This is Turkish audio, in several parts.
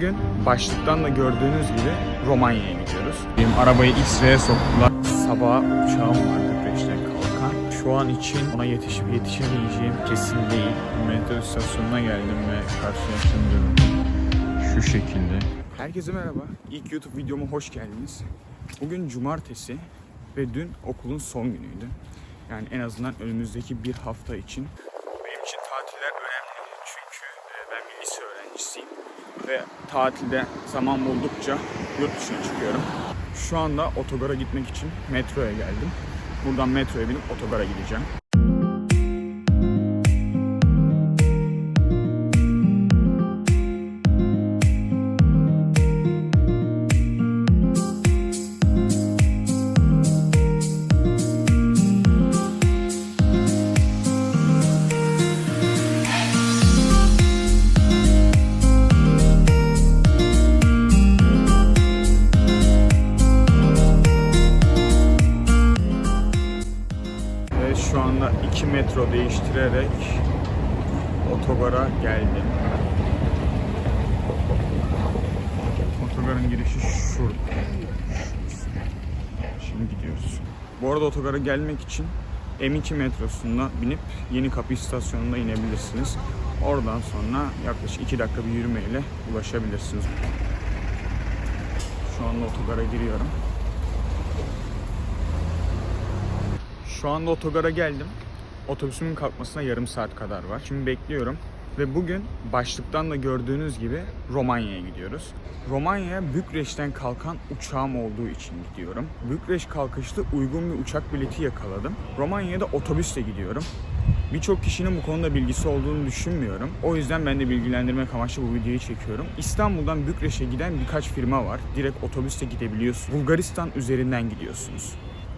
Bugün başlıktan da gördüğünüz gibi Romanya'ya gidiyoruz. Benim arabayı İsveç'e soktular. Sabah uçağım var Bükreş'ten kalkan. Şu an için ona yetişip yetişemeyeceğim kesin değil. Metro istasyonuna geldim ve karşılaştığım durum şu şekilde. Herkese merhaba. İlk YouTube videoma hoş geldiniz. Bugün cumartesi ve dün okulun son günüydü. Yani en azından önümüzdeki bir hafta için benim için tatiller önemli çünkü e, ben bir lise öğrencisiyim ve tatilde zaman buldukça yurt dışına çıkıyorum. Şu anda otogara gitmek için metroya geldim. Buradan metroya binip otogara gideceğim. Anda iki metro değiştirerek otogara geldim. Otogarın girişi şurada. Şimdi gidiyoruz. Bu arada otogara gelmek için M2 metrosuna binip Yeni Kapı istasyonuna inebilirsiniz. Oradan sonra yaklaşık 2 dakika bir yürümeyle ulaşabilirsiniz. Şu anda otogara giriyorum. Şu anda otogara geldim. Otobüsümün kalkmasına yarım saat kadar var. Şimdi bekliyorum. Ve bugün başlıktan da gördüğünüz gibi Romanya'ya gidiyoruz. Romanya'ya Bükreş'ten kalkan uçağım olduğu için gidiyorum. Bükreş kalkışlı uygun bir uçak bileti yakaladım. Romanya'ya da otobüsle gidiyorum. Birçok kişinin bu konuda bilgisi olduğunu düşünmüyorum. O yüzden ben de bilgilendirmek amaçlı bu videoyu çekiyorum. İstanbul'dan Bükreş'e giden birkaç firma var. Direkt otobüsle gidebiliyorsunuz. Bulgaristan üzerinden gidiyorsunuz.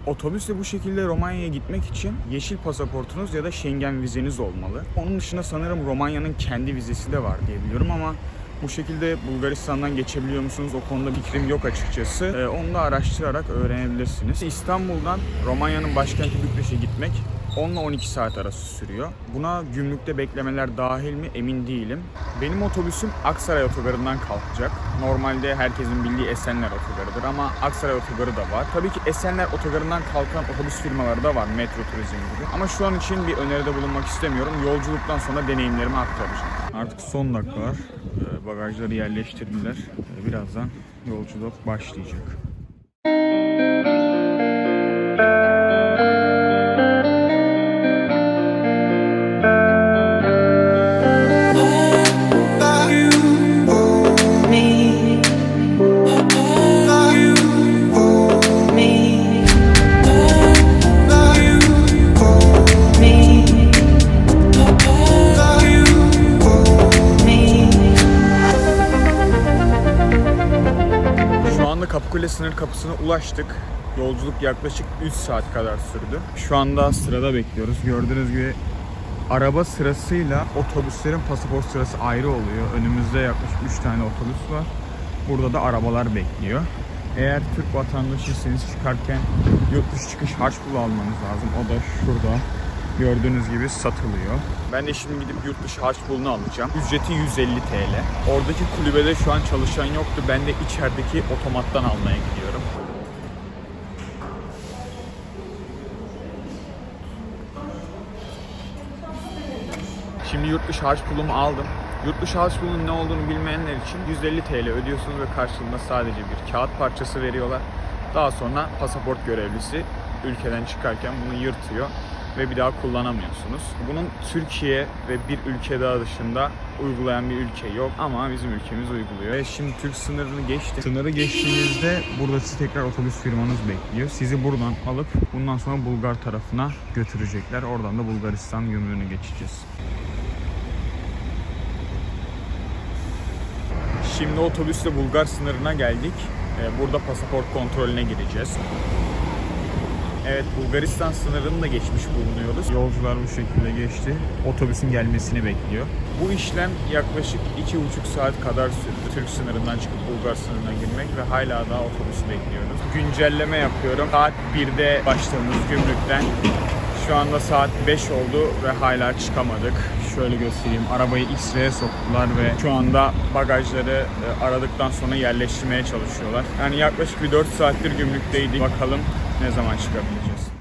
Otobüsle bu şekilde Romanya'ya gitmek için yeşil pasaportunuz ya da Schengen vizeniz olmalı. Onun dışında sanırım Romanya'nın kendi vizesi de var diye biliyorum ama bu şekilde Bulgaristan'dan geçebiliyor musunuz? O konuda fikrim yok açıkçası. Ee, onu da araştırarak öğrenebilirsiniz. İstanbul'dan Romanya'nın başkenti Bükreş'e gitmek 10 ile 12 saat arası sürüyor. Buna gümrükte beklemeler dahil mi emin değilim. Benim otobüsüm Aksaray Otogarı'ndan kalkacak. Normalde herkesin bildiği Esenler Otogarı'dır ama Aksaray Otogarı da var. Tabii ki Esenler Otogarı'ndan kalkan otobüs firmaları da var. Metro Turizm gibi. Ama şu an için bir öneride bulunmak istemiyorum. Yolculuktan sonra deneyimlerimi aktaracağım. Artık son dakikalar. Ee, Bagajları yerleştirdiler. Ee, Birazdan yolculuk başlayacak. Sınır kapısına ulaştık. Yolculuk yaklaşık 3 saat kadar sürdü. Şu anda sırada bekliyoruz. Gördüğünüz gibi araba sırasıyla otobüslerin pasaport sırası ayrı oluyor. Önümüzde yaklaşık 3 tane otobüs var. Burada da arabalar bekliyor. Eğer Türk vatandaşıysanız çıkarken yurt dışı çıkış harç pulu almanız lazım. O da şurada gördüğünüz gibi satılıyor. Ben de şimdi gidip yurt dışı harç pulunu alacağım. Ücreti 150 TL. Oradaki kulübede şu an çalışan yoktu. Ben de içerideki otomattan almaya gidiyorum. Şimdi yurt dışı harç pulumu aldım. Yurt dışı harç pulunun ne olduğunu bilmeyenler için 150 TL ödüyorsunuz ve karşılığında sadece bir kağıt parçası veriyorlar. Daha sonra pasaport görevlisi ülkeden çıkarken bunu yırtıyor ve bir daha kullanamıyorsunuz. Bunun Türkiye ve bir ülke daha dışında uygulayan bir ülke yok ama bizim ülkemiz uyguluyor. Ve şimdi Türk sınırını geçti. Sınırı geçtiğinizde burada sizi tekrar otobüs firmanız bekliyor. Sizi buradan alıp bundan sonra Bulgar tarafına götürecekler. Oradan da Bulgaristan gümrüğüne geçeceğiz. Şimdi otobüsle Bulgar sınırına geldik. Ee, Burada pasaport kontrolüne gireceğiz. Evet Bulgaristan sınırını da geçmiş bulunuyoruz. Yolcular bu şekilde geçti. Otobüsün gelmesini bekliyor. Bu işlem yaklaşık iki buçuk saat kadar sürdü. Türk sınırından çıkıp Bulgar sınırına girmek ve hala daha otobüsü bekliyoruz. Güncelleme yapıyorum. Saat 1'de başladığımız gümrükten Şu anda saat 5 oldu ve hala çıkamadık. Şöyle göstereyim. Arabayı X-ray'e soktular ve şu anda bagajları e, aradıktan sonra yerleştirmeye çalışıyorlar. Yani yaklaşık bir 4 saattir gümrükteydik. Bakalım ne zaman çıkabileceğiz.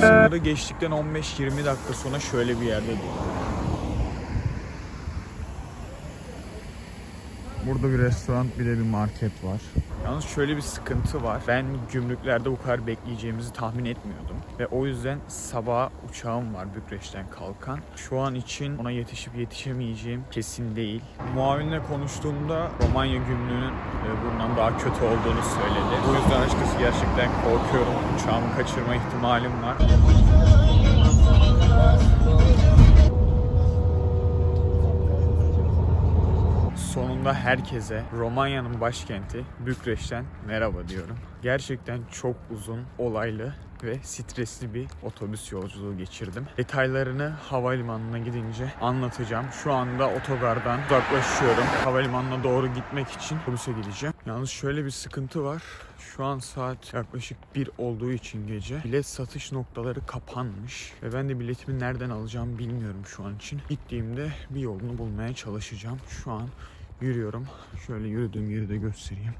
Sınırı geçtikten 15-20 dakika sonra şöyle bir yerde. Burada bir restoran bir de bir market var. Yalnız şöyle bir sıkıntı var. Ben gümrüklerde bu kadar bekleyeceğimizi tahmin etmiyordum. Ve o yüzden sabah uçağım var Bükreş'ten kalkan. Şu an için ona yetişip yetişemeyeceğim kesin değil. Muavinle konuştuğumda Romanya gümrüğünün e, bundan daha kötü olduğunu söyledi. Bu yüzden açıkçası gerçekten korkuyorum. Uçağımı kaçırma ihtimalim var. Sonunda herkese Romanya'nın başkenti Bükreş'ten merhaba diyorum. Gerçekten çok uzun, olaylı ve stresli bir otobüs yolculuğu geçirdim. Detaylarını havalimanına gidince anlatacağım. Şu anda otogardan uzaklaşıyorum. Havalimanına doğru gitmek için otobüse gideceğim. Yalnız şöyle bir sıkıntı var. Şu an saat yaklaşık 1 olduğu için gece bilet satış noktaları kapanmış ve ben de biletimi nereden alacağımı bilmiyorum şu an için. Gittiğimde bir yolunu bulmaya çalışacağım. Şu an yürüyorum. Şöyle yürüdüğüm yeri de göstereyim.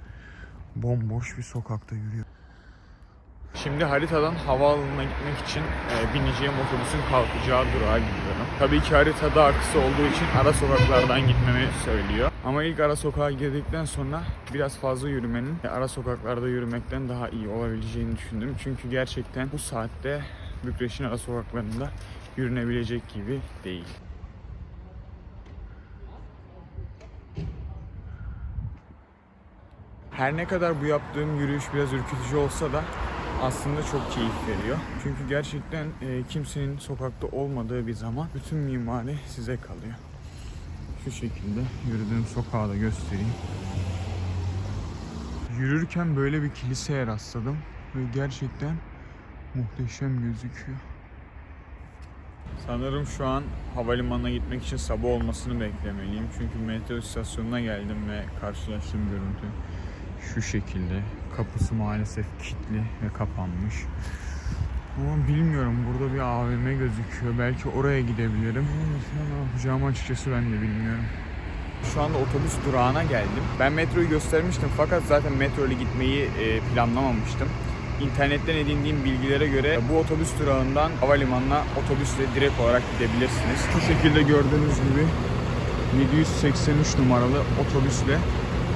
Bomboş bir sokakta yürüyorum. Şimdi haritadan havaalanına gitmek için e, bineceğim otobüsün kalkacağı durağa gidiyorum. Tabii ki harita daha kısa olduğu için ara sokaklardan gitmemi söylüyor. Ama ilk ara sokağa girdikten sonra biraz fazla yürümenin ara sokaklarda yürümekten daha iyi olabileceğini düşündüm. Çünkü gerçekten bu saatte Bükreş'in ara sokaklarında yürünebilecek gibi değil. Her ne kadar bu yaptığım yürüyüş biraz ürkütücü olsa da aslında çok keyif veriyor. Çünkü gerçekten e, kimsenin sokakta olmadığı bir zaman bütün mimari size kalıyor. Şu şekilde yürüdüğüm sokağı da göstereyim. Yürürken böyle bir kiliseye rastladım ve gerçekten muhteşem gözüküyor. Sanırım şu an havalimanına gitmek için sabah olmasını beklemeliyim. Çünkü metro istasyonuna geldim ve karşılaştığım görüntü şu şekilde. Kapısı maalesef kilitli ve kapanmış. Ama bilmiyorum burada bir AVM gözüküyor. Belki oraya gidebilirim. Ne yapacağımı açıkçası ben de bilmiyorum. Şu anda otobüs durağına geldim. Ben metroyu göstermiştim fakat zaten metro ile gitmeyi e, planlamamıştım. İnternetten edindiğim bilgilere göre bu otobüs durağından havalimanına otobüsle direkt olarak gidebilirsiniz. Bu şekilde gördüğünüz gibi 783 numaralı otobüsle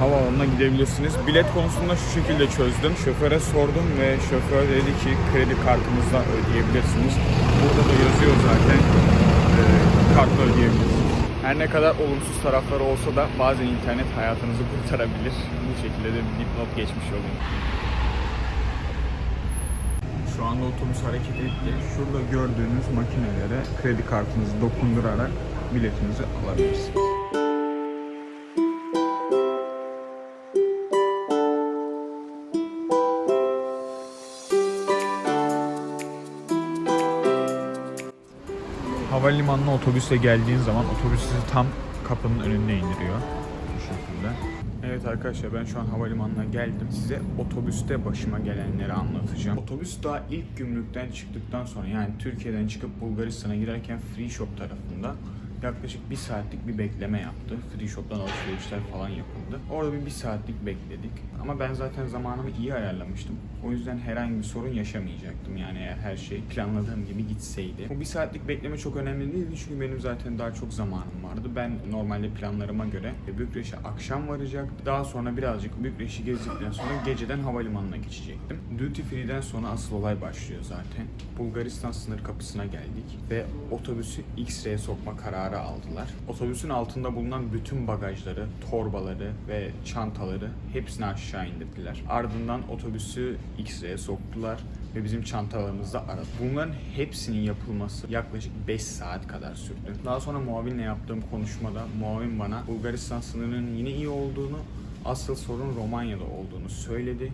havaalanına gidebilirsiniz. Bilet konusunda şu şekilde çözdüm. Şoföre sordum ve şoför dedi ki kredi kartınızla ödeyebilirsiniz. Burada da yazıyor zaten e, kartla ödeyebilirsiniz. Her ne kadar olumsuz tarafları olsa da bazen internet hayatınızı kurtarabilir. Bu şekilde de bir dipnot geçmiş olayım. Şu anda otobüs hareket etti. Şurada gördüğünüz makinelere kredi kartınızı dokundurarak biletinizi alabilirsiniz. Havalimanına otobüsle geldiğin zaman otobüs sizi tam kapının önünde indiriyor. Bu şekilde. Evet arkadaşlar ben şu an havalimanına geldim. Size otobüste başıma gelenleri anlatacağım. Otobüs daha ilk gümrükten çıktıktan sonra yani Türkiye'den çıkıp Bulgaristan'a girerken Free Shop tarafında yaklaşık bir saatlik bir bekleme yaptı. Free Shop'tan alışverişler falan yapıldı. Orada bir, bir saatlik bekledik. Ama ben zaten zamanımı iyi ayarlamıştım. O yüzden herhangi bir sorun yaşamayacaktım. Yani eğer her şey planladığım gibi gitseydi. Bu bir saatlik bekleme çok önemli değildi çünkü benim zaten daha çok zamanım vardı. Ben normalde planlarıma göre Bükreş'e akşam varacak. Daha sonra birazcık Bükreş'i gezdikten sonra geceden havalimanına geçecektim. Duty Free'den sonra asıl olay başlıyor zaten. Bulgaristan sınır kapısına geldik ve otobüsü X-ray'e sokma kararı aldılar. Otobüsün altında bulunan bütün bagajları, torbaları ve çantaları hepsini aşağı indirdiler. Ardından otobüsü X-ray'e soktular ve bizim çantalarımızı aradı. Bunların hepsinin yapılması yaklaşık 5 saat kadar sürdü. Daha sonra muavinle yaptığım konuşmada muavin bana Bulgaristan sınırının yine iyi olduğunu, asıl sorun Romanya'da olduğunu söyledi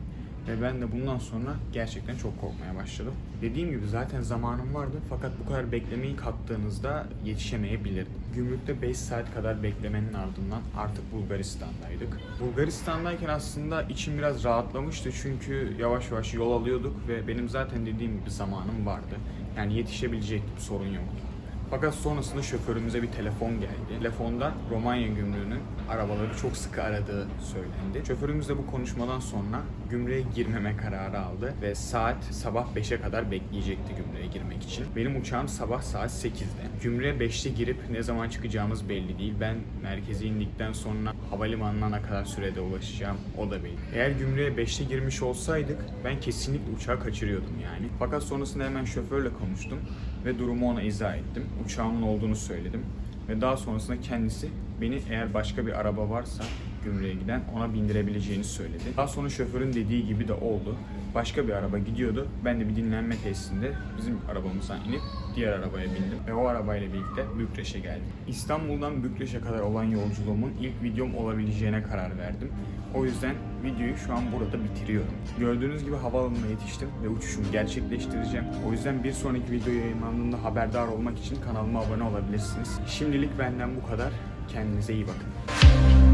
Ve ben de bundan sonra gerçekten çok korkmaya başladım. Dediğim gibi zaten zamanım vardı fakat bu kadar beklemeyi kattığınızda yetişemeyebilirdim. Gümrükte 5 saat kadar beklemenin ardından artık Bulgaristan'daydık. Bulgaristan'dayken aslında içim biraz rahatlamıştı çünkü yavaş yavaş yol alıyorduk ve benim zaten dediğim gibi zamanım vardı. Yani yetişebilecektim sorun yoktu. Fakat sonrasında şoförümüze bir telefon geldi. Telefonda Romanya gümrüğünün arabaları çok sıkı aradığı söylendi. Şoförümüz de bu konuşmadan sonra gümrüğe girmeme kararı aldı ve saat sabah 5'e kadar bekleyecekti gümrüğe girmek için. Benim uçağım sabah saat 8'de. Gümrüğe 5'te girip ne zaman çıkacağımız belli değil. Ben merkeze indikten sonra havalimanına ne kadar sürede ulaşacağım o da belli. Eğer gümrüğe 5'te girmiş olsaydık ben kesinlikle uçağı kaçırıyordum yani. Fakat sonrasında hemen şoförle konuştum ve durumu ona izah ettim. Uçağımın olduğunu söyledim. Ve daha sonrasında kendisi beni eğer başka bir araba varsa gümrüğe giden ona bindirebileceğini söyledi. Daha sonra şoförün dediği gibi de oldu. Başka bir araba gidiyordu. Ben de bir dinlenme tesisinde bizim arabamızdan inip diğer arabaya bindim ve o arabayla birlikte Bükreş'e geldim. İstanbul'dan Bükreş'e kadar olan yolculuğumun ilk videom olabileceğine karar verdim. O yüzden videoyu şu an burada bitiriyorum. Gördüğünüz gibi havaalanına yetiştim ve uçuşumu gerçekleştireceğim. O yüzden bir sonraki video yayınlandığında haberdar olmak için kanalıma abone olabilirsiniz. Şimdilik benden bu kadar. Kendinize iyi bakın.